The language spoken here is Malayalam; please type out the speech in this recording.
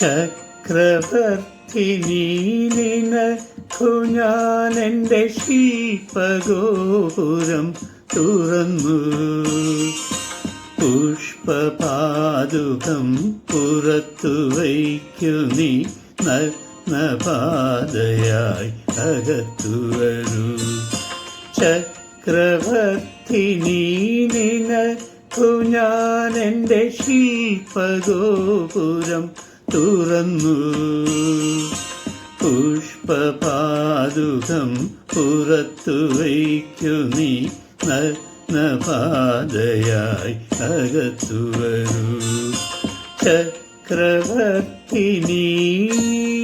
ചക്രവർത്തിനി നിനക്കു ഞാൻ എന്റെ ശില്പഗോപുരം തുറന്നു. പുഷ്പപാതുകം പുറത്തു വയ്ക്കു നീ നഗ്നപാതയായി അകത്തു വരൂ. ചക്രവർത്തിനി നിനക്കു ഞാൻ എന്റെ ശില്പഗോപുരം തുറന്നു. പുഷ്പപാതുകം പുറത്തു വയ്ക്കു നീ. നഗ്നപാതയായി അകത്തു വരൂ. ചക്രവർത്തിനി